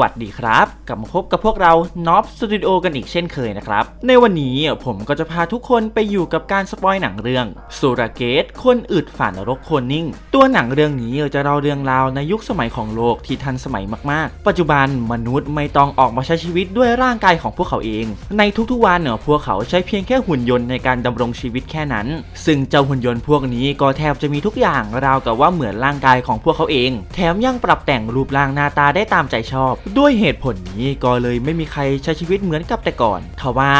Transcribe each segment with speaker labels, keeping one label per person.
Speaker 1: วัสดีครับ กลับมาพบกับพวกเรา n o b Studio กันอีกเช่นเคยนะครับ ในวันนี้ผมก็จะพาทุกคนไปอยู่กับการสปอยหนังเรื่องสุรเกตคนอึดฝันรกโคนนิ่ง ตัวหนังเรื่องนี้จะเล่าเรื่องราวในยุคสมัยของโลกที่ทันสมัยมากๆ ปัจจุบันมนุษย์ไม่ต้องออกมาใช้ชีวิตด้วยร่างกายของพวกเขาเอง ในทุกๆวันเนี่ยพวกเขาใช้เพียงแค่หุ่นยนต์ในการดำรงชีวิตแค่นั้น ซึ่งเจ้าหุ่นยนต์พวกนี้ก็แทบจะมีทุกอย่างราวกับว่าเหมือนร่างกายของพวกเขาเอง แถมยังปรับแต่งรูปร่างหน้าตาได้ตามใจชอบด้วยเหตุผลนี้ก็เลยไม่มีใครใช้ชีวิตเหมือนกับแต่ก่อนทว่า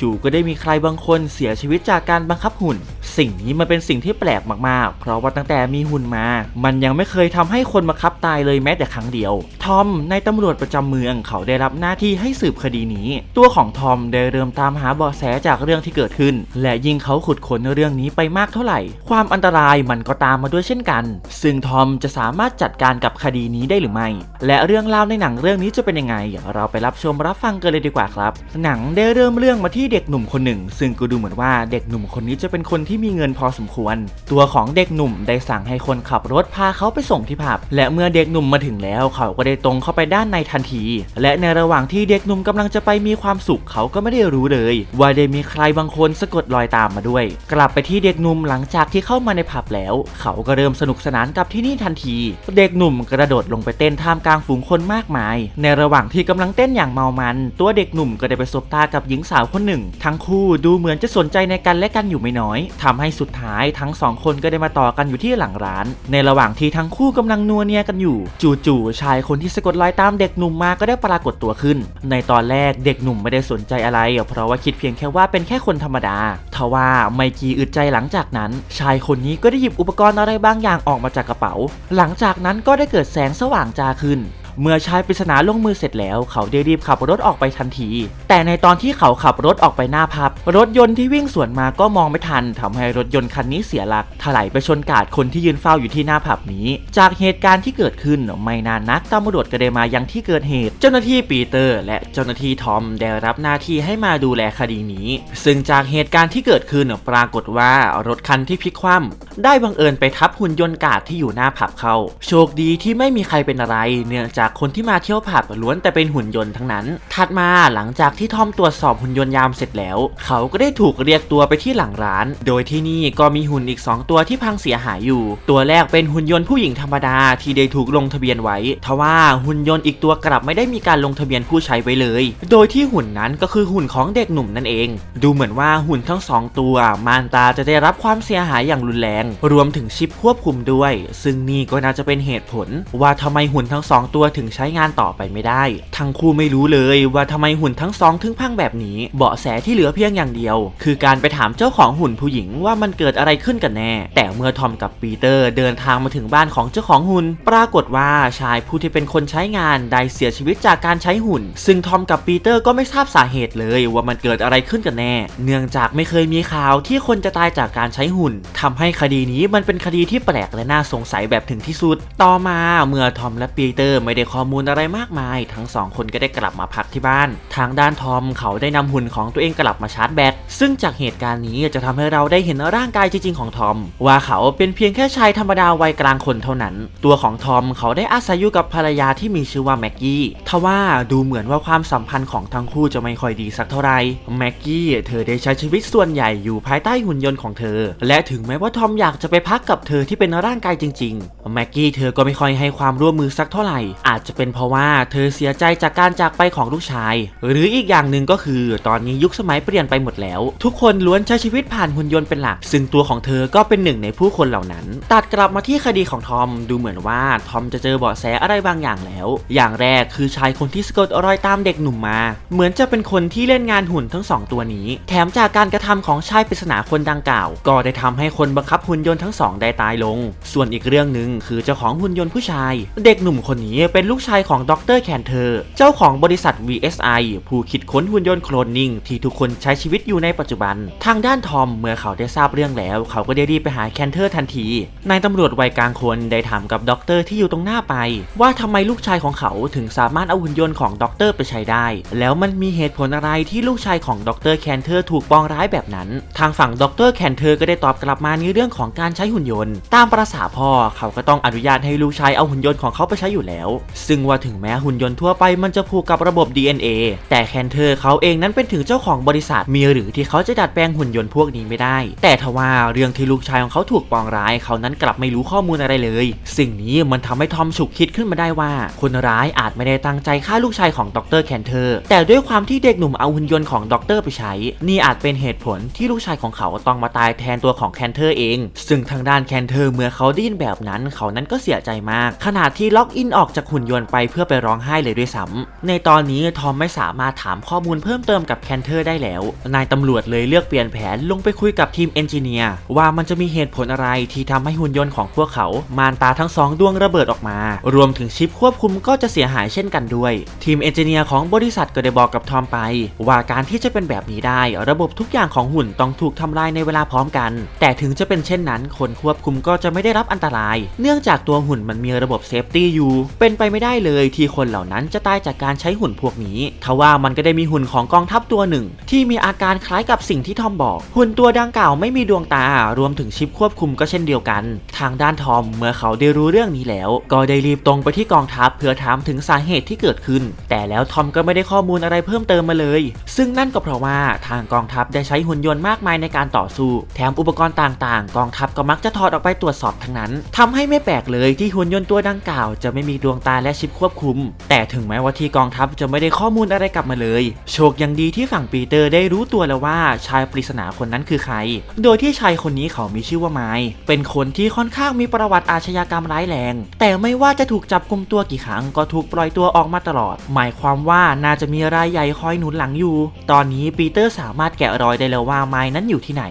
Speaker 1: จู่ๆก็ได้มีใครบางคนเสียชีวิตจากการบังคับหุ่น สิ่งนี้มันเป็นสิ่งที่แปลกมากๆ เพราะว่าตั้งแต่มีหุ่นมา มันยังไม่เคยทำให้คนบังคับตายเลยแม้แต่ครั้งเดียว ทอมในตำรวจประจำเมืองเขาได้รับหน้าที่ให้สืบคดีนี้ ตัวของทอมได้เริ่มตามหาเบาะแสจากเรื่องที่เกิดขึ้น และยิ่งเขาขุดค้นเรื่องนี้ไปมากเท่าไหร่ ความอันตรายมันก็ตามมาด้วยเช่นกัน ซึ่งทอมจะสามารถจัดการกับคดีนี้ได้หรือไม่ และเรื่องราในหนังเรื่องนี้จะเป็นยังไงเราไปรับชมรับฟังกันเลยดีกว่าครับ หนังได้เริ่มเรื่องมาที่เด็กหนุ่มคนหนึ่ง ซึ่งก็ดูเหมือนว่าเด็กหนุ่มคนนี้จะเป็นคนที่มีเงินพอสมควร ตัวของเด็กหนุ่มได้สั่งให้คนขับรถพาเขาไปส่งที่ผับ และเมื่อเด็กหนุ่มมาถึงแล้ว เขาก็ได้ตรงเข้าไปด้านในทันที และในระหว่างที่เด็กหนุ่มกำลังจะไปมีความสุขเขาก็ไม่ได้รู้เลย ว่าได้มีใครบางคนสะกดรอยตามมาด้วย กลับไปที่เด็กหนุ่มหลังจากที่เข้ามาในผับแล้ว เขาก็เริ่มสนุกสนานกับที่นี่ทันที เด็กหนุ่มกระโดดลงไปเต้นท่ามกลางฝูงคนมากมายในระหว่างที่กำลังเต้นอย่างเมามัน ตัวเด็กหนุ่มก็ได้ไปสบตากับหญิงสาวคนหนึ่ง ทั้งคู่ดูเหมือนจะสนใจในกันและกันอยู่ไม่น้อยทำให้สุดท้ายทั้งสองคนก็ได้มาต่อกันอยู่ที่หลังร้าน ในระหว่างที่ทั้งคู่กำลังนัวเนียกันอยู่ จู่ๆชายคนที่สะกดรอยตามเด็กหนุ่มมาก็ได้ปรากฏตัวขึ้น ในตอนแรกเด็กหนุ่มไม่ได้สนใจอะไร เพราะว่าคิดเพียงแค่ว่าเป็นแค่คนธรรมดาทว่าไม่กี่อึดใจหลังจากนั้น ชายคนนี้ก็ได้หยิบอุปกรณ์อะไรบางอย่างออกมาจากกระเป๋า หลังจากนั้นก็ได้เกิดแสงสว่างจ้าขึ้น เมื่อชายปริศนาลงมือเสร็จแล้วเขาได้รีบขับรถออกไปทันที แต่ในตอนที่เขาขับรถออกไปหน้าพับ รถยนต์ที่วิ่งสวนมาก็มองไม่ทันทำให้รถยนต์คันนี้เสียหลักถลายไปชนกาดคนที่ยืนเฝ้าอยู่ที่หน้าผับนี้ จากเหตุการณ์ที่เกิดขึ้นไม่นานนักตำรวจก็ได้มายังที่เกิดเหตุ เจ้าหน้าที่ปีเตอร์ และเจ้าหน้าที่ทอมได้รับหน้าที่ให้มาดูแลคดีนี้ ซึ่งจากเหตุการณ์ที่เกิดขึ้นปรากฏว่ารถคันที่พลิกคว่ำได้บังเอิญไปทับหุ่นยนต์กาดที่อยู่หน้าผับเขาโชคดีที่ไม่มีใครเป็นอะไรเนื่องจากากคนที่มาเที่ยวผับล้วนแต่เป็นหุ่นยนต์ทั้งนั้น ถัดมาหลังจากที่ทอมตรวจสอบหุ่นยนต์ยามเสร็จแล้ว เขาก็ได้ถูกเรียกตัวไปที่หลังร้าน โดยที่นี่ก็มีหุ่นอีก 2 ตัวที่พังเสียหายอยู่ ตัวแรกเป็นหุ่นยนต์ผู้หญิงธรรมดาที่ได้ถูกลงทะเบียนไว้ ทว่าหุ่นยนต์อีกตัวกลับไม่ได้มีการลงทะเบียนผู้ใช้ไว้เลย โดยที่หุ่นนั้นก็คือหุ่นของเด็กหนุ่มนั่นเอง ดูเหมือนว่าหุ่นทั้งสองตัวมารตาจะได้รับความเสียหายอย่างรุนแรง รวมถึงชิปควบคุมด้วย ซึ่งนี่ก็น่าจะเป็นเหตุผลว่าทำไมหุ่นทั้งสองตัวถึงใช้งานต่อไปไม่ได้ ทั้งคู่ไม่รู้เลยว่าทำไมหุ่นทั้งสองถึงพังแบบนี้ เบาะแสที่เหลือเพียงอย่างเดียว คือการไปถามเจ้าของหุ่นผู้หญิงว่ามันเกิดอะไรขึ้นกันแน่ แต่เมื่อทอมกับปีเตอร์เดินทางมาถึงบ้านของเจ้าของหุ่นปรากฏว่าชายผู้ที่เป็นคนใช้งานได้เสียชีวิตจากการใช้หุ่น ซึ่งทอมกับปีเตอร์ก็ไม่ทราบสาเหตุเลยว่ามันเกิดอะไรขึ้นกันแน่ เนื่องจากไม่เคยมีข่าวที่คนจะตายจากการใช้หุ่นทำให้คดีนี้มันเป็นคดีที่แปลกและน่าสงสัยแบบถึงที่สุด ต่อมาเมื่อทอมและปีเตอร์ไม่ได้ข้อมูลอะไรมากมาย ทั้งสองคนก็ได้กลับมาพักที่บ้าน ทางด้านทอมเขาได้นำหุ่นของตัวเองกลับมาชาร์จแบต ซึ่งจากเหตุการณ์นี้จะทำให้เราได้เห็นร่างกายจริงๆของทอม ว่าเขาเป็นเพียงแค่ชายธรรมดาวัยกลางคนเท่านั้น ตัวของทอมเขาได้อาศัยอยู่กับภรรยาที่มีชื่อว่าแม็กกี้ทว่าดูเหมือนว่าความสัมพันธ์ของทั้งคู่จะไม่ค่อยดีสักเท่าไหร่แม็กกี้เธอได้ใช้ชีวิตส่วนใหญ่อยู่ภายใต้หุ่นยนต์ของเธอ และถึงแม้ว่าทอมอยากจะไปพักกับเธอที่เป็นร่างกายจริงๆแม็กกี้เธอก็ไม่ค่อยให้ความร่วมมือสักเท่าไหร่อาจจะเป็นเพราะว่าเธอเสียใจจากการจากไปของลูกชาย หรืออีกอย่างหนึ่งก็คือ ตอนนี้ยุคสมัยเปลี่ยนไปหมดแล้ว ทุกคนล้วนใช้ชีวิตผ่านหุ่นยนต์เป็นหลัก ซึ่งตัวของเธอก็เป็นหนึ่งในผู้คนเหล่านั้น ตัดกลับมาที่คดีของทอมดูเหมือนว่าทอมจะเจอเบาะแสอะไรบางอย่างแล้ว อย่างแรกคือชายคนที่สะกดรอยตามเด็กหนุ่มมา เหมือนจะเป็นคนที่เล่นงานหุ่นทั้งสองตัวนี้ แถมจากการกระทำของชายปริศนาคนดังกล่าว ก็ได้ทำให้คนบังคับหุ่นยนต์ทั้งสองได้ตายลง ส่วนอีกเรื่องหนึ่งคือเจ้าของหุ่นยนต์ผู้ชาย เด็กหนุ่มคนนี้เป็นลูกชายของดรแคนเทอร์ เจ้าของบริษัท VSI ผู้คิดค้นหุ่นยนต์โคลนนิ่งที่ทุกคนใช้ชีวิตอยู่ในปัจจุบัน ทางด้านทอมเมื่อเขาได้ทราบเรื่องแล้ว เขาก็ได้รีบไปหาแคนเทอร์ทันที นายตำรวจวัยกลางคนได้ถามกับด็อกเตอร์ที่อยู่ตรงหน้าไป ว่าทำไมลูกชายของเขาถึงสามารถเอาหุ่นยนต์ของด็อกเตอร์ไปใช้ได้ แล้วมันมีเหตุผลอะไรที่ลูกชายของด็อกเตอร์แคนเทอร์ถูกปองร้ายแบบนั้น ทางฝั่งด็อกเตอร์แคนเทอร์ก็ได้ตอบกลับมาในเรื่องของของการใช้หุ่นยนต์ ตามประษาพ่อเขาก็ต้องอนุญาตให้ลูกชายเอาหุ่นยนต์ของเขาไปใช้อยู่แล้วซึ่งว่าถึงแม้หุ่นยนต์ทั่วไปมันจะผูกกับระบบ DNA แต่แคนเทอร์เขาเองนั้นเป็นถึงเจ้าของบริษัทมีหรือที่เขาจะดัดแปลงหุ่นยนต์พวกนี้ไม่ได้ แต่ทว่าเรื่องที่ลูกชายของเขาถูกปองร้ายเขานั้นกลับไม่รู้ข้อมูลอะไรเลย สิ่งนี้มันทำให้ทอมฉุกคิดขึ้นมาได้ว่า คนร้ายอาจไม่ได้ตั้งใจฆ่าลูกชายของดรแคนเทอร์ แต่ด้วยความที่เด็กหนุ่มเอาหุ่นยนต์ของดรไปใช้ นี่อาจเป็นเหตุผลที่ลูกชายของเขาต้องมาตายแทนตัวของแคนเทอร์เอง ซึ่งทางด้านแคนเทอร์เมื่อเขาได้ยินแบบนั้น เขานั้นก็เสียใจมาก ขนาดที่ล็อกอินออกจากหุ่นยนต์ไปเพื่อไปร้องไห้เลยด้วยซ้ำในตอนนี้ทอมไม่สามารถถามข้อมูลเพิ่มเติมกับแคนเทอร์ได้แล้ว นายตำรวจเลยเลือกเปลี่ยนแผนลงไปคุยกับทีมเอนจิเนียร์ว่ามันจะมีเหตุผลอะไรที่ทำให้หุ่นยนต์ของพวกเขา มานตาทั้งสองดวงระเบิดออกมา รวมถึงชิปควบคุมก็จะเสียหายเช่นกันด้วย ทีมเอนจิเนียร์ของบริษัทก็ได้บอกกับทอมไป ว่าการที่จะเป็นแบบนี้ได้ ระบบทุกอย่างของหุ่นต้องถูกทำลายในเวลาพร้อมกัน แต่ถึงจะเป็นเช่นนั้น คนควบคุมก็จะไม่ได้รับอันตราย เนื่องจากตัวหุ่นมันมีระบบเซฟตี้อยู่ เป็นไปไม่ได้เลยที่คนเหล่านั้นจะตายจากการใช้หุ่นพวกนี้ทว่ามันก็ได้มีหุ่นของกองทัพตัวหนึ่ง ที่มีอาการคล้ายกับสิ่งที่ทอมบอก หุ่นตัวดังกล่าวไม่มีดวงตารวมถึงชิปควบคุมก็เช่นเดียวกัน ทางด้านทอมเมื่อเขาได้รู้เรื่องนี้แล้ว ก็ได้รีบตรงไปที่กองทัพเพื่อถามถึงสาเหตุที่เกิดขึ้น แต่แล้วทอมก็ไม่ได้ข้อมูลอะไรเพิ่มเติมมาเลย ซึ่งนั่นก็เพราะว่าทางกองทัพได้ใช้หุ่นยนต์มากมายในการต่อสู้ แถมอุปกรณ์ต่างๆ กองทัพก็มักจะถอดออกไปตรวจสอบทั้งนั้นทำให้ไม่แปลกเลยที่หุ่นยนต์ตัวดังกล่าว จะไม่มีดวงตาและชิปควบคุม แต่ถึงแม้ว่าที่กองทัพจะไม่ได้ข้อมูลอะไรกลับมาเลย โชคยังดีที่ฝั่งปีเตอร์ได้รู้ตัวแล้วว่าชายปริศนาคนนั้นคือใคร โดยที่ชายคนนี้เขามีชื่อว่าไมค์เป็นคนที่ค่อนข้างมีประวัติอาชญากรรมร้ายแรง แต่ไม่ว่าจะถูกจับกุมตัวกี่ครั้งก็ถูกปล่อยตัวออกมาตลอด หมายความว่าน่าจะมีรายใหญ่คอยหนุนหลังอยู่ ตอนนี้ปีเตอร์สามารถแกะรอยได้แล้วว่าไมค์นั้นอยู่ที่ไหน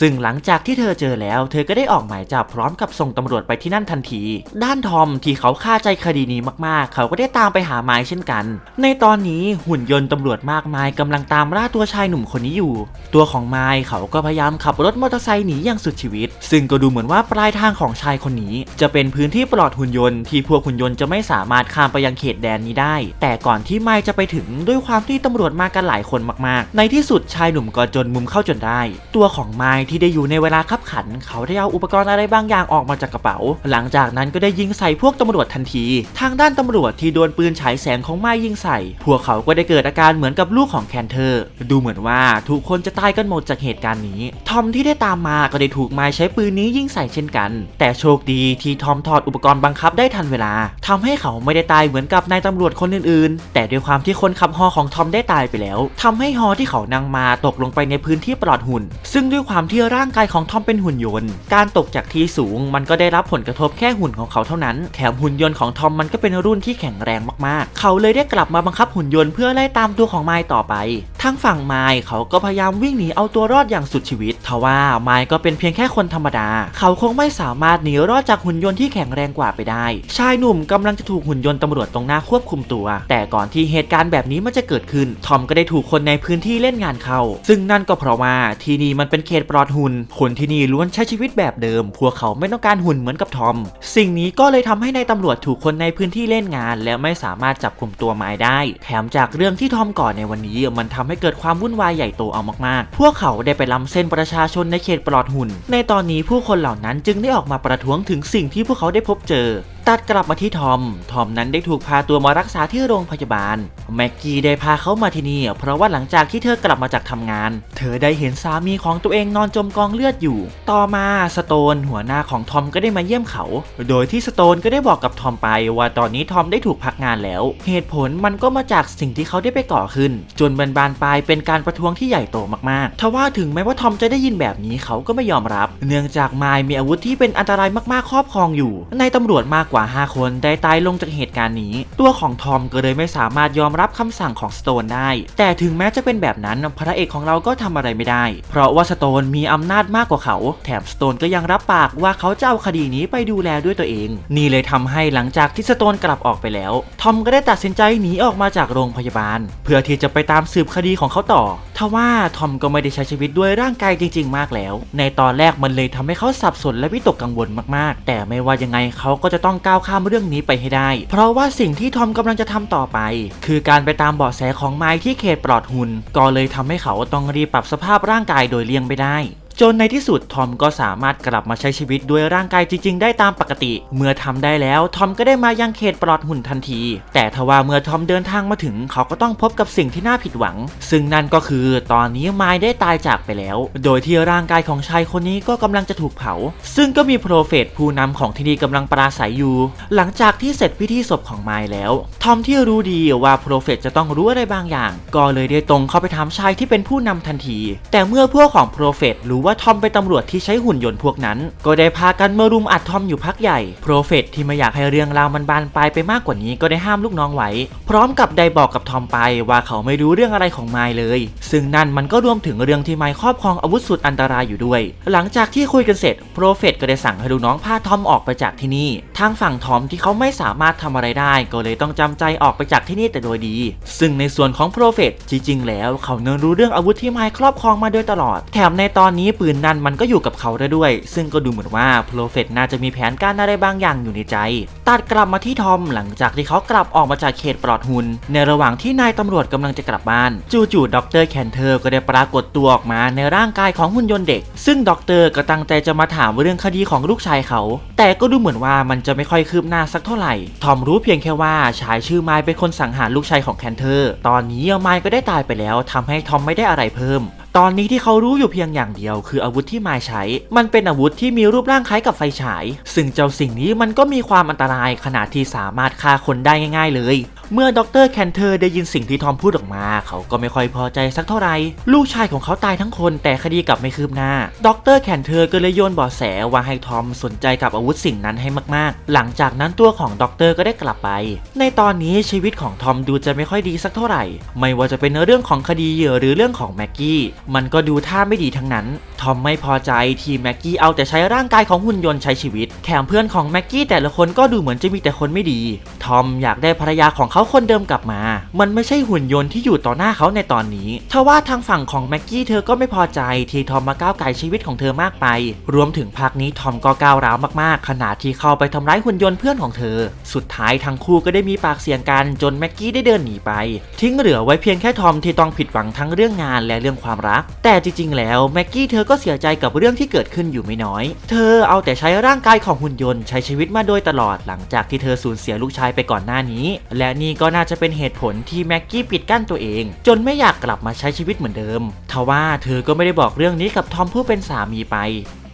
Speaker 1: ซึ่งหลังจากที่เธอเจอแล้ว เธอก็ได้ออกหมายจับพร้อมกับส่งตำรวจไปที่นั่นทันที ด้านทอมที่เขาฆ่าใจคดีนี้มากๆ เขาก็ได้ตามไปหาไมค์เช่นกัน ในตอนนี้หุ่นยนต์ตำรวจมากมายกำลังตามล่าตัวชายหนุ่มคนนี้อยู่ ตัวของไมค์เขาก็พยายามขับรถมอเตอร์ไซค์หนีอย่างสุดชีวิต ซึ่งก็ดูเหมือนว่าปลายทางของชายคนนี้ จะเป็นพื้นที่ปลอดหุ่นยนต์ที่พวกหุ่นยนต์จะไม่สามารถข้ามไปยังเขตแดนนี้ได้ แต่ก่อนที่ไมค์จะไปถึงด้วยความที่ตำรวจมากันหลายคนมากๆ ในที่สุดชายหนุ่มก็จนมุมเข้าจนได้ ตัวของไมค์ที่ได้อยู่ในเวลาคับขัน เขาได้เอาอุปกรณ์อะไรบางอย่างออกมาจากกระเป๋า หลังจากนั้นก็ได้ยิงใส่พวกตำรวจทันทีทางด้านตำรวจที่โดนปืนฉายแสงของไมค์ยิงใส่ พวกเขาก็ได้เกิดอาการเหมือนกับลูกของแคนเทอร์ ดูเหมือนว่าทุกคนจะตายกันหมดจากเหตุการณ์นี้ ทอมที่ได้ตามมาก็ได้ถูกไมค์ใช้ปืนนี้ยิงใส่เช่นกัน แต่โชคดีที่ทอมถอดอุปกรณ์บังคับได้ทันเวลาทำให้เขาไม่ได้ตายเหมือนกับนายตำรวจคนอื่นๆ แต่ด้วยความที่คนขับฮอของทอมได้ตายไปแล้วทำให้ฮอที่เขานั่งมาตกลงไปในพื้นที่ปลอดหุ่น ซึ่งด้วยความที่ร่างกายของทอมเป็นหุ่นยนต์ การตกจากที่สูงมันก็ได้รับผลกระทบแค่หุ่นของเขาเท่านั้น แถมหุ่นยนต์ของทอมมันก็เป็น็นรุ่นที่แข็งแรงมากๆ เขาเลยได้กลับมาบังคับหุ่นยนต์เพื่อไล่ตามตัวของไมล์ต่อไป ทางฝั่งไมค์เขาก็พยายามวิ่งหนีเอาตัวรอดอย่างสุดชีวิตทว่าไมค์ก็เป็นเพียงแค่คนธรรมดา เขาคงไม่สามารถหนีรอดจากหุ่นยนต์ที่แข็งแรงกว่าไปได้ ชายหนุ่มกำลังจะถูกหุ่นยนต์ตำรวจตรงหน้าควบคุมตัว แต่ก่อนที่เหตุการณ์แบบนี้มันจะเกิดขึ้น ทอมก็ได้ถูกคนในพื้นที่เล่นงานเขา ซึ่งนั่นก็เพราะว่าที่นี่มันเป็นเขตปลอดหุ่น คนที่นี่ล้วนใช้ชีวิตแบบเดิม พวกเขาไม่ต้องการหุ่นเหมือนกับทอม สิ่งนี้ก็เลยทำให้ในายตำรวจถูกคนในพื้นที่เล่นงาน และไม่สามารถจับกลุ่มตัวไม้ได้ แถมจากเรื่องที่ทอมก่อนในวันนี้มันทำให้เกิดความวุ่นวายใหญ่โตเอามากๆ พวกเขาได้ไปล้ำเส้นประชาชนในเขตปลอดหุ่น ในตอนนี้ผู้คนเหล่านั้นจึงได้ออกมาประท้วงถึงสิ่งที่พวกเขาได้พบเจอ ตัดกลับมาที่ทอม ทอมนั้นได้ถูกพาตัวมารักษาที่โรงพยาบาล แม็กกี้ได้พาเขามาที่นี่ เพราะว่าหลังจากที่เธอกลับมาจากทำงาน เธอได้เห็นสามีของตัวเองนอนจมกองเลือดอยู่ ต่อมาสโตนหัวหน้าของทอมก็ได้มาเยี่ยมเขา โดยที่สโตนก็ได้บอกกับทอมไปว่าตอนนี้ทอมได้ถูกพักงานแล้ว เหตุผลมันก็มาจากสิ่งที่เขาได้ไปก่อขึ้น จนบันบานปลายเป็นการประท้วงที่ใหญ่โตมากๆ ทว่าถึงแม้ว่าทอมจะได้ยินแบบนี้เขาก็ไม่ยอมรับ เนื่องจากไมล์มีอาวุธที่เป็นอันตรายมากๆครอบครองอยู่ ในตำรวจมากกว่าว่า 5 คนได้ตายลงจากเหตุการณ์นี้ ตัวของทอมก็เลยไม่สามารถยอมรับคำสั่งของสโตนได้ แต่ถึงแม้จะเป็นแบบนั้นพระเอกของเราก็ทำอะไรไม่ได้ เพราะว่าสโตนมีอำนาจมากกว่าเขา แถมสโตนก็ยังรับปากว่าเขาจะเอาคดีนี้ไปดูแลด้วยตัวเอง นี่เลยทำให้หลังจากที่สโตนกลับออกไปแล้ว ทอมก็ได้ตัดสินใจหนีออกมาจากโรงพยาบาล เพื่อที่จะไปตามสืบคดีของเขาต่อทว่าทอมก็ไม่ได้ใช้ชีวิตด้วยร่างกายจริง ๆ มากแล้ว ในตอนแรกมันเลยทำให้เขาสับสนและวิตกกังวลมากๆ แต่ไม่ว่ายังไงเขาก็จะต้องก้าวข้ามเรื่องนี้ไปให้ได้ เพราะว่าสิ่งที่ทอมกำลังจะทำต่อไป คือการไปตามเบาะแสของไมค์ที่เขตปลอดหุ่นก็เลยทำให้เขาต้องรีบปรับสภาพร่างกายโดยเลี่ยงไม่ได้ จนในที่สุดทอมก็สามารถกลับมาใช้ชีวิตด้วยร่างกายจริง ๆ ได้ตามปกติ เมื่อทำได้แล้วทอมก็ได้มายังเขตปลอดหุ่นทันที แต่ทว่าเมื่อทอมเดินทางมาถึง เขาก็ต้องพบกับสิ่งที่น่าผิดหวัง ซึ่งนั่นก็คือตอนนี้ไมล์ได้ตายจากไปแล้ว โดยที่ร่างกายของชายคนนี้ก็กำลังจะถูกเผา ซึ่งก็มีโปรเฟตผู้นำของที่นี่กำลังปราศัยอยู่ หลังจากที่เสร็จพิธีศพของไมล์แล้ว ทอมที่รู้ดีว่าโปรเฟตจะต้องรู้อะไรบางอย่าง ก็เลยได้ตรงเข้าไปถามชายที่เป็นผู้นำทันที แต่เมื่อพวกของโปรเฟตรู้ว่าทอมเป็นตำรวจที่ใช้หุ่นยนต์พวกนั้น ก็ได้พากันมารุมอัดทอมอยู่พักใหญ่โปรเฟตที่ไม่อยากให้เรื่องราวมันบานปลายไปมากกว่านี้ก็ได้ห้ามลูกน้องไว้ พร้อมกับได้บอกกับทอมไปว่าเขาไม่รู้เรื่องอะไรของไมล์เลย ซึ่งนั่นมันก็รวมถึงเรื่องที่ไมล์ครอบครองอาวุธสุดอันตรายอยู่ด้วย หลังจากที่คุยกันเสร็จโปรเฟตก็ได้สั่งให้ลูกน้องพาทอมออกไปจากที่นี่ ทางฝั่งทอมที่เขาไม่สามารถทำอะไรได้ ก็เลยต้องจำใจออกไปจากที่นี่แต่โดยดี ซึ่งในส่วนของโปรเฟตจริงๆแล้ว เขาเนินรู้เรื่องอาวุธที่ไมล์ครอบครองมาโดยตลอด แถมในตอนนี้ปืนนั้นมันก็อยู่กับเขาได้ด้วย ซึ่งก็ดูเหมือนว่าโปรเฟตน่าจะมีแผนการอะไรบางอย่างอยู่ในใจ ตัดกลับมาที่ทอมหลังจากที่เขากลับออกมาจากเขตปลอดหุน ในระหว่างที่นายตำรวจกำลังจะกลับบ้าน จู่ๆด็อกเตอร์แคนเทอร์ก็ได้ปรากฏตัวออกมาในร่างกายของหุ่นยนต์เด็ก ซึ่งด็อกเตอร์ก็ตั้งใจจะมาถามเรื่องคดีของลูกชายเขา แต่ก็ดูเหมือนว่ามันจะไม่ค่อยคืบหน้าสักเท่าไหร่ ทอมรู้เพียงแค่ว่าชายชื่อไมล์เป็นคนสังหารลูกชายของแคนเทอร์ ตอนนี้ไมล์ก็ได้ตายไปแล้วทำให้ทอมไม่ได้อะไรเพิ่ม ตอนนี้ที่เขารู้อยู่เพียงอย่างเดียว คืออาวุธที่มายใช้ มันเป็นอาวุธที่มีรูปร่างคล้ายกับไฟฉาย ซึ่งเจ้าสิ่งนี้มันก็มีความอันตรายขนาดที่สามารถฆ่าคนได้ง่าย ๆ เลย เมื่อดรแคนเทอร์ได้ยินสิ่งที่ทอมพูดออกมา เขาก็ไม่ค่อยพอใจสักเท่าไหร่ลูกชายของเขาตายทั้งคนแต่คดีกลับไม่คืบหน้า ดรแคนเทอร์ก็เลยโยนเบาะแสว่าให้ทอมสนใจกับอาวุธสิ่งนั้นให้มากๆ หลังจากนั้นตัวของดรก็ได้กลับไป ในตอนนี้ชีวิตของทอมดูจะไม่ค่อยดีสักเท่าไหร่ ไม่ว่าจะเป็นเรื่องของคดีเหยื่อหรือเรื่องของแม็กกี้มันก็ดูท่าไม่ดีทั้งนั้น ทอมไม่พอใจที่แม็กกี้เอาแต่ใช้ร่างกายของหุ่นยนต์ใช้ชีวิต แถมเพื่อนของแม็กกี้แต่ละคนก็ดูเหมือนจะมีแต่คนไม่ดี ทอมอยากได้ภรรยาของเขาคนเดิมกลับมา มันไม่ใช่หุ่นยนต์ที่อยู่ต่อหน้าเขาในตอนนี้ทว่าทางฝั่งของแม็กกี้เธอก็ไม่พอใจที่ทอมมาก้าวไก่ชีวิตของเธอมากไป รวมถึงภาคนี้ทอมก็ก้าวร้าวมากๆขนาดที่เข้าไปทำร้ายหุ่นยนต์เพื่อนของเธอ สุดท้ายทั้งคู่ก็ได้มีปากเสียงกันจนแม็กกี้ได้เดินหนีไป ทิ้งเหลือไว้เพียงแค่ทอมที่ต้องผิดหวังทั้งเรื่องงานและเรื่องความรักแต่จริงๆ แล้วแม็กกี้เธอก็เสียใจกับเรื่องที่เกิดขึ้นอยู่ไม่น้อย เธอเอาแต่ใช้ร่างกายของหุ่นยนต์ใช้ชีวิตมาโดยตลอดหลังจากที่เธอสูญเสียลูกชายไปก่อนหน้านี้ และนี่ก็น่าจะเป็นเหตุผลที่แม็กกี้ปิดกั้นตัวเอง จนไม่อยากกลับมาใช้ชีวิตเหมือนเดิมทว่าเธอก็ไม่ได้บอกเรื่องนี้กับทอมผู้เป็นสามีไป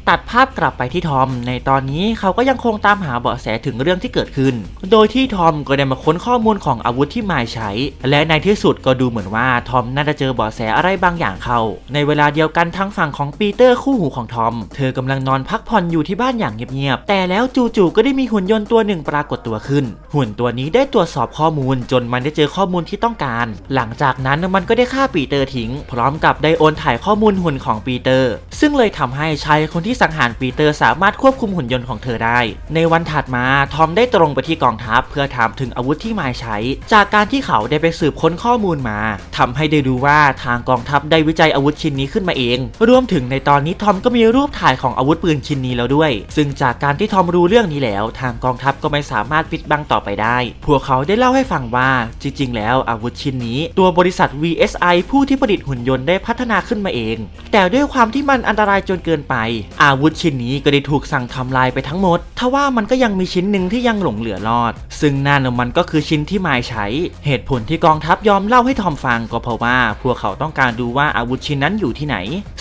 Speaker 1: ตัดภาพกลับไปที่ทอม ในตอนนี้เขาก็ยังคงตามหาเบาะแสถึงเรื่องที่เกิดขึ้น โดยที่ทอมก็ได้มาค้นข้อมูลของอาวุธที่มายใช้ และในที่สุดก็ดูเหมือนว่าทอมน่าจะเจอเบาะแสอะไรบางอย่างเข้า ในเวลาเดียวกันทางฝั่งของปีเตอร์คู่หูของทอม เธอกำลังนอนพักผ่อนอยู่ที่บ้านอย่างเงียบๆ แต่แล้วจู่ๆก็ได้มีหุ่นยนต์ตัวหนึ่งปรากฏตัวขึ้น หุ่นตัวนี้ได้ตรวจสอบข้อมูล จนมันได้เจอข้อมูลที่ต้องการ หลังจากนั้นมันก็ได้ฆ่าปีเตอร์ทิ้ง พร้อมกับได้โอนถ่ายข้อมูลหุ่นของปีเตอร์ ซึ่งเลยทำให้ชายคนที่สังหารปีเตอร์สามารถควบคุมหุ่นยนต์ของเธอได้ ในวันถัดมาทอมได้ตรงไปที่กองทัพเพื่อถามถึงอาวุธที่มายใช้ จากการที่เขาได้ไปสืบค้นข้อมูลมาทำให้ได้รู้ว่าทางกองทัพได้วิจัยอาวุธชิ้นนี้ขึ้นมาเอง รวมถึงในตอนนี้ทอมก็มีรูปถ่ายของอาวุธปืนชิ้นนี้แล้วด้วย ซึ่งจากการที่ทอมรู้เรื่องนี้แล้ว ทางกองทัพก็ไม่สามารถปิดบังต่อไปได้ พวกเขาได้เล่าให้ฟังว่าจริง ๆ แล้วอาวุธชิ้นนี้ ตัวบริษัท VSI ผู้ที่ผลิตหุ่นยนต์ได้พัฒนาขึ้นมาเอง แต่ด้วยความที่มันอันตรายจนเกินไปอาวุธชิ้นนี้ก็ได้ถูกสั่งทำลายไปทั้งหมด ทว่ามันก็ยังมีชิ้นหนึ่งที่ยังหลงเหลือรอด ซึ่งนั่นมันก็คือชิ้นที่มายใช้ เหตุผลที่กองทัพยอมเล่าให้ทอมฟังก็เพราะว่า พวกเขาต้องการดูว่าอาวุธชิ้นนั้นอยู่ที่ไหน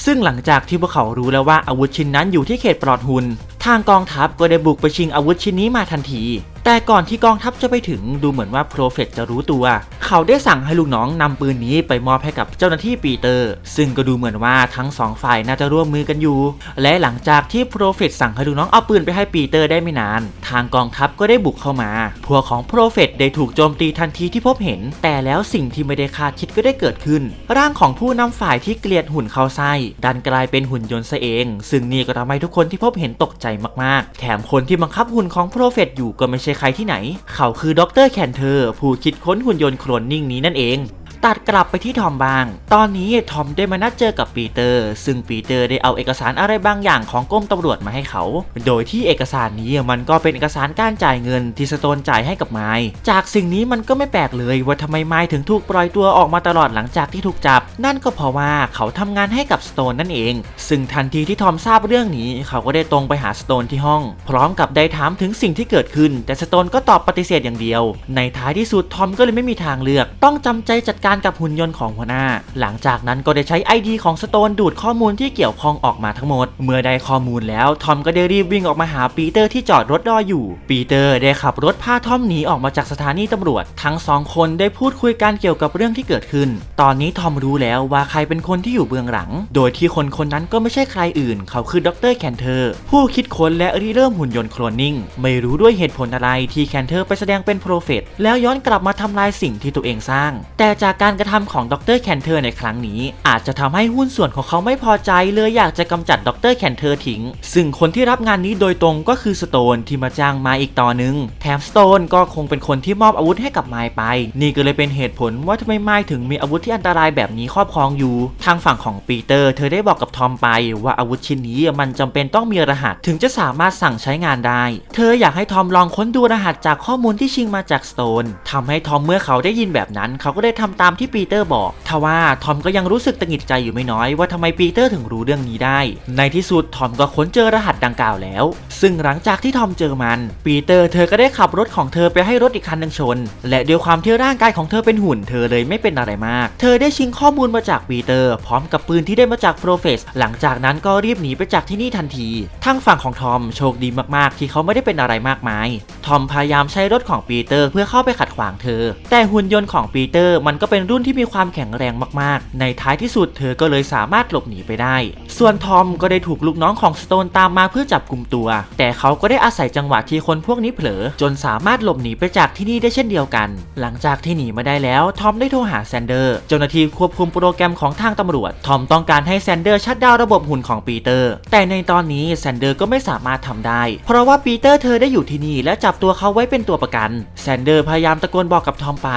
Speaker 1: ซึ่งหลังจากที่พวกเขารู้แล้วว่าอาวุธชิ้นนั้นอยู่ที่เขตปลอดหุนทางกองทัพก็ได้บุกไปชิงอาวุธชิ้นนี้มาทันทีแต่ก่อนที่กองทัพจะไปถึงดูเหมือนว่าโปรเฟตจะรู้ตัว เขาได้สั่งให้ลูกน้องนำปืนนี้ไปมอบให้กับเจ้าหน้าที่ปีเตอร์ ซึ่งก็ดูเหมือนว่าทั้งสองฝ่ายน่าจะร่วมมือกันอยู่ และหลังจากที่โปรเฟตสั่งให้ลูกน้องเอาปืนไปให้ปีเตอร์ได้ไม่นาน ทางกองทัพก็ได้บุกเข้ามา พวกของโปรเฟตได้ถูกโจมตีทันทีที่พบเห็น แต่แล้วสิ่งที่ไม่ได้คาดคิดก็ได้เกิดขึ้น ร่างของผู้นำฝ่ายที่เกลียดหุ่นเข้าไส้ดันกลายเป็นหุ่นยนต์ซะเอง ซึ่งนี่ก็ทำให้ทุกคนที่พบเห็นตกใจมากๆ แถมคนที่บังคับหุ่นของโปรเฟตอยู่ก็ไม่ใช่ใครที่ไหน เขาคือดรแคนเทอร์ผู้คิดค้นหุ่นยนต์โคลนนิ่งนี้นั่นเอง ตัดกลับไปที่ทอมบ้าง ตอนนี้ทอมได้มานัดเจอกับปีเตอร์ ซึ่งปีเตอร์ได้เอาเอกสารอะไรบางอย่างของกรมตำรวจมาให้เขา โดยที่เอกสารนี้มันก็เป็นเอกสารการจ่ายเงินที่สโตนจ่ายให้กับไมค์จากสิ่งนี้มันก็ไม่แปลกเลยว่าทำไมไมค์ถึงถูกปล่อยตัวออกมาตลอดหลังจากที่ถูกจับ นั่นก็เพราะว่าเขาทำงานให้กับสโตนนั่นเอง ซึ่งทันทีที่ทอมทราบเรื่องนี้ เขาก็ได้ตรงไปหาสโตนที่ห้อง พร้อมกับได้ถามถึงสิ่งที่เกิดขึ้น แต่สโตนก็ตอบปฏิเสธอย่างเดียว ในท้ายที่สุดทอมก็เลยไม่มีทางเลือก ต้องจำใจจัดการกับหุ่นยนต์ของหัวหน้า หลังจากนั้นก็ได้ใช้ ID ของสโตนดูดข้อมูลที่เกี่ยวข้องออกมาทั้งหมด เมื่อได้ข้อมูลแล้วทอมก็ได้รีบวิ่งออกมาหาปีเตอร์ที่จอดรถรออยู่ ปีเตอร์ได้ขับรถพาทอมหนีออกมาจากสถานีตำรวจ ทั้งสองคนได้พูดคุยกันเกี่ยวกับเรื่องที่เกิดขึ้น ตอนนี้ทอมรู้แล้วว่าใครเป็นคนที่อยู่เบื้องหลัง โดยที่คนคนนั้นก็ไม่ใช่ใครอื่น เขาคือดรแคนเทอร์ผู้คิดค้นและริเริ่มหุ่นยนต์โคลนนิ่ง ไม่รู้ด้วยเหตุผลอะไรที่แคนเทอร์ไปแสดงเป็นโปรเฟตแล้วย้อนกลับมาทำลายสิ่งที่ตัวเองสร้าง แต่จากการกระทำของดรแคนเทอร์ในครั้งนี้ อาจจะทำให้หุ้นส่วนของเขาไม่พอใจเลยอยากจะกำจัดดรแคนเทอร์ทิ้ง ซึ่งคนที่รับงานนี้โดยตรงก็คือสโตนที่มาจ้างมาอีกต่อหนึ่งแถมสโตนก็คงเป็นคนที่มอบอาวุธให้กับไมล์ไป นี่ก็เลยเป็นเหตุผลว่าทำไมไมล์ถึงมีอาวุธที่อันตรายแบบนี้ครอบครองอยู่ ทางฝั่งของปีเตอร์ เธอได้บอกกับทอมไปว่าอาวุธชิ้นนี้มันจำเป็นต้องมีรหัสถึงจะสามารถสั่งใช้งานได้ เธออยากให้ทอมลองค้นดูรหัสจากข้อมูลที่ชิงมาจากสโตนทำให้ทอมเมื่อเขาได้ยินแบบนั้น เขาก็ได้ทำตามที่ปีเตอร์บอกทว่าทอมก็ยังรู้สึกตังหงิดใจอยู่ไม่น้อยว่าทำไมปีเตอร์ถึงรู้เรื่องนี้ได้ ในที่สุดทอมก็ค้นเจอรหัสดังกล่าวแล้ว ซึ่งหลังจากที่ทอมเจอมัน ปีเตอร์เธอก็ได้ขับรถของเธอไปให้รถอีกคันหนึ่งชน และด้วยความที่ร่างกายของเธอเป็นหุ่นเธอเลยไม่เป็นอะไรมาก เธอได้ชิงข้อมูลมาจากปีเตอร์ พร้อมกับปืนที่ได้มาจากโปรเฟสหลังจากนั้นก็รีบหนีไปจากที่นี่ทันทีทางฝั่งของทอมโชคดีมากๆ ที่เขาไม่ได้เป็นอะไรมากมาย ทอมพยายามใช้รถของปีเตอร์เพื่อเข้าไปขัดขวางเธอ แต่หุ่นยนต์ของปีเตอร์มันก็เป็นรุ่นที่มีความแข็งแรงมากๆ ในท้ายที่สุดเธอก็เลยสามารถหลบหนีไปได้ ส่วนทอมก็ได้ถูกลูกน้องของสโตนตามมาเพื่อจับกลุ่มตัว แต่เขาก็ได้อาศัยจังหวะที่คนพวกนี้เผลอ จนสามารถหลบหนีไปจากที่นี่ได้เช่นเดียวกัน หลังจากที่หนีมาได้แล้วทอมได้โทรหาแซนเดอร์เจ้าหน้าที่ควบคุมโปรแกรมของทางตำรวจ ทอมต้องการให้แซนเดอร์ชัดดาวระบบหุ่นของปีเตอร์ แต่ในตอนนี้แซนเดอร์ก็ไม่สามารถทำได้ เพราะว่าปีเตอร์เธอได้อยู่ที่นี่และจับตัวเขาไว้เป็นตัวประกัน แซนเดอร์พยายามตะโกนบอกกับทอมไป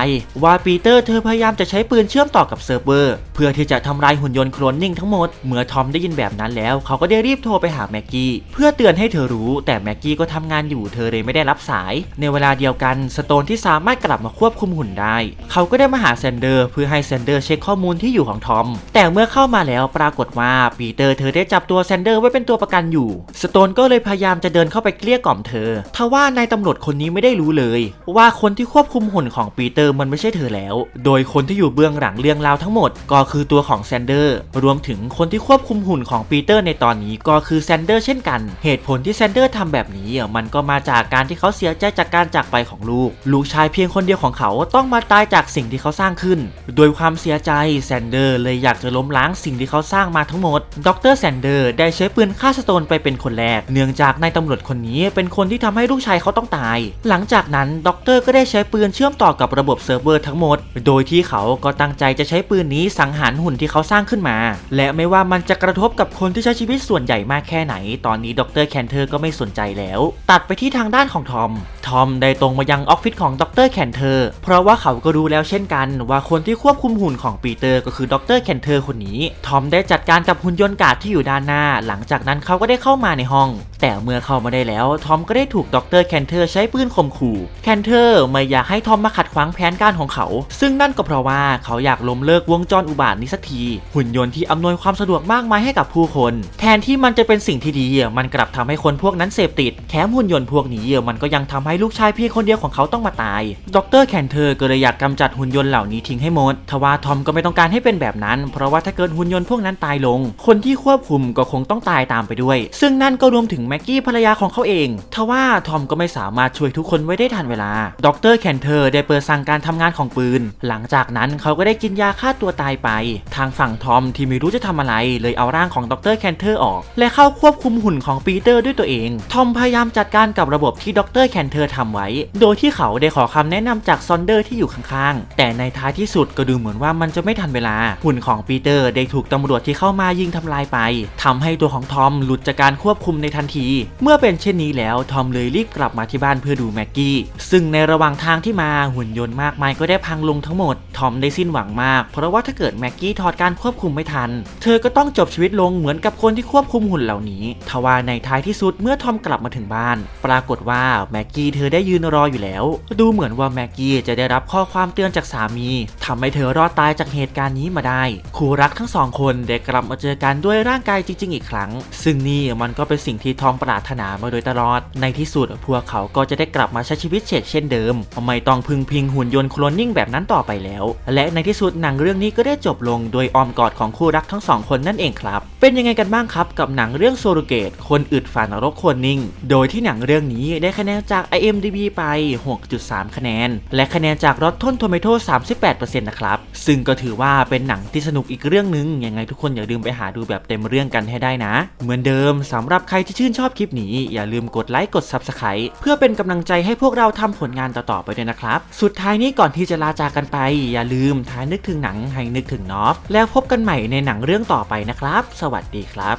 Speaker 1: ว่าปีเตอร์เธอพยายามจะใช้ปืนเชื่อมต่อกับเซิร์ฟเวอร์ เพื่อที่จะทำลายหุ่นยนต์โคลนนิ่งทั้งหมด เมื่อทอมได้ยินแบบนั้นแล้ว เขาก็ได้รีบโทรไปหาแม็กกี้เพื่อเตือนให้เธอรู้ แต่แม็กกี้ก็ทำงานอยู่เธอเลยไม่ได้รับสาย ในเวลาเดียวกันสโตนที่สามารถกลับมาควบคุมหุ่นได้ เขาก็ได้มาหาแซนเดอร์เพื่อให้แซนเดอร์เช็คข้อมูลที่อยู่ของทอม แต่เมื่อเข้ามาแล้วปรากฏว่าปีเตอร์เธอได้จับตัวแซนเดอร์ไว้เป็นตัวประกันอยู่ สโตนก็เลยพยายามจะเดินเข้าไปเกลี้ยกล่อมเธอทว่านายตำรวจคนนี้ไม่ได้รู้เลย ว่าคนที่ควบคุมหุ่นของปีเตอร์มันไม่ใช่เธอแล้ว โดยคนที่อยู่เบื้องหลังเรื่องราวทั้งหมด ก็คือตัวของแซนเดอร์ รวมถึงคนที่ควบคุมหุ่นของปีเตอร์ในตอนนี้ก็คือแซนเดอร์เช่นกัน เหตุผลที่แซนเดอร์ทำแบบนี้มันก็มาจากการที่เขาเสียใจจากการจากไปของลูก ลูกชายเพียงคนเดียวของเขาต้องมาตายจากสิ่งที่เขาสร้างขึ้น โดยความเสียใจแซนเดอร์เลยอยากจะล้มล้างสิ่งที่เขาสร้างมาทั้งหมด ดรแซนเดอร์ได้ใช้ปืนฆ่าสโตนไปเป็นคนแรก เนื่องจากนายตำรวจคนนี้เป็นคนที่ทำให้ลูกชายเขาต้องตาย หลังจากนั้นดรก็ได้ใช้ปืนเชื่อมต่อกับระบบเซิร์ฟเวอร์ทั้งหมด โดยที่เขาก็ตั้งใจจะใช้ปืนนี้สังหารหุ่นที่เขาสร้างขึ้นมา และไม่ว่ามันจะกระทบกับคนที่ใช้ชีวิตส่วนใหญ่มากแค่ไหน ตอนนี้ดรแคนเทอร์ก็ไม่สนใจแล้ว ตัดไปที่ทางด้านของทอม ทอมได้ตรงมายังออฟฟิศของดรแคนเทอร์ เพราะว่าเขาก็รู้แล้วเช่นกัน ว่าคนที่ควบคุมหุ่นของปีเตอร์ก็คือดรแคนเทอร์คนนี้ ทอมได้จัดการกับหุ่นยนต์กาดที่อยู่ด้านหน้า หลังจากนั้นเขาก็ได้เข้ามาในห้อง แต่เมื่อเข้ามาได้แล้ว ทอมก็ได้ถูกดรแคนเทอร์ใช้ปืนข่มขู่ แคนเทอร์ไม่อยากให้ทอมมาขัดขวางแผนการของเขา ซึ่งนั่นก็เพราะราะว่าเขาอยากล้มเลิกวงจรอุบาทนี้สักที หุ่นยนต์ที่อำนวยความสะดวกมากมายให้กับผู้คน แทนที่มันจะเป็นสิ่งที่ดี มันกลับทำให้คนพวกนั้นเสพติด แถมหุ่นยนต์พวกนี้มันก็ยังทำให้ลูกชายเพียงคนเดียวของเขาต้องมาตาย ดรแคนเทอร์ก็เลยอยากกำจัดหุ่นยนต์เหล่านี้ทิ้งให้หมด ทว่าทอมก็ไม่ต้องการให้เป็นแบบนั้น เพราะว่าถ้าเกิดหุ่นยนต์พวกนั้นตายลง คนที่ควบคุมก็คงต้องตายตามไปด้วย ซึ่งนั่นก็รวมถึงแม็กกี้ภรรยาของเขาเอง ทว่าทอมก็ไม่สามารถช่วยทุกคนไว้ได้ทันเวลา ดรแคนเทอร์ได้เปิดสั่งการทำงานของปืน หลังจากากนั้นเขาก็ได้กินยาฆ่าตัวตายไป ทางฝั่งทอมที่ไม่รู้จะทำอะไร เลยเอาร่างของดรแคนเทอร์ออก และเข้าควบคุมหุ่นของปีเตอร์ด้วยตัวเอง ทอมพยายามจัดการกับระบบที่ดรแคนเทอร์ทำไว้ โดยที่เขาได้ขอคำแนะนำจากซอนเดอร์ที่อยู่ข้างๆ แต่ในท้ายที่สุดก็ดูเหมือนว่ามันจะไม่ทันเวลา หุ่นของปีเตอร์ได้ถูกตำรวจที่เข้ามายิงทำลายไปทำให้ตัวของทอมหลุดจากการควบคุมในทันที เมื่อเป็นเช่นนี้แล้วทอมเลยรีบกลับมาที่บ้านเพื่อดูแม็กกี้ ซึ่งในระหว่างทางที่มาหุ่นยนต์มากมายก็ได้พังลงทั้งหมดทอมได้สิ้นหวังมาก เพราะว่าถ้าเกิดแม็กกี้ถอดการควบคุมไม่ทัน เธอก็ต้องจบชีวิตลงเหมือนกับคนที่ควบคุมหุ่นเหล่านี้ ทว่าในท้ายที่สุดเมื่อทอมกลับมาถึงบ้าน ปรากฏว่าแม็กกี้เธอได้ยืนรออยู่แล้ว ดูเหมือนว่าแม็กกี้จะได้รับข้อความเตือนจากสามีทำให้เธอรอดตายจากเหตุการณ์นี้มาได้ คู่รักทั้งสองคนได้กลับมาเจอกันด้วยร่างกายจริง ๆ อีกครั้ง ซึ่งนี่มันก็เป็นสิ่งที่ทอมปรารถนามาโดยตลอด ในที่สุดพวกเขาก็จะได้กลับมาใช้ชีวิตเฉกเช่นเดิม ไม่ต้องพึ่งพิงหุ่นยนต์โคลนนิ่งแบบนั้นต่อไปแล้วและในที่สุดหนังเรื่องนี้ก็ได้จบลงโดยอ้อมกอดของคู่รักทั้งสองคนนั่นเองครับ เป็นยังไงกันบ้างครับกับหนังเรื่องโซโลเกต คนอึดฝันรกคนนิ่ง โดยที่หนังเรื่องนี้ได้คะแนนจาก IMDb ไป 6.3 คะแนน และคะแนนจาก Rotten Tomato 38%นะครับ ซึ่งก็ถือว่าเป็นหนังที่สนุกอีกเรื่องหนึงยังไงทุกคนอย่าลืมไปหาดูแบบเต็มเรื่องกันให้ได้นะ เหมือนเดิมสำหรับใครที่ชื่นชอบคลิปนี้อย่าลืมกดไลค์กด Subscribe เพื่อเป็นกำลังใจให้พวกเราทำผลงานต่อๆไปด้วยนะครับ สุดท้ายนี้ก่อนที่จะลาจากกันไปอย่าลืมท้ายนึกถึงหนังให้นึกถึงนอฟแล้วพบกันใหม่ในหนังเรื่องต่อไปนะครับ สวัสดีครับ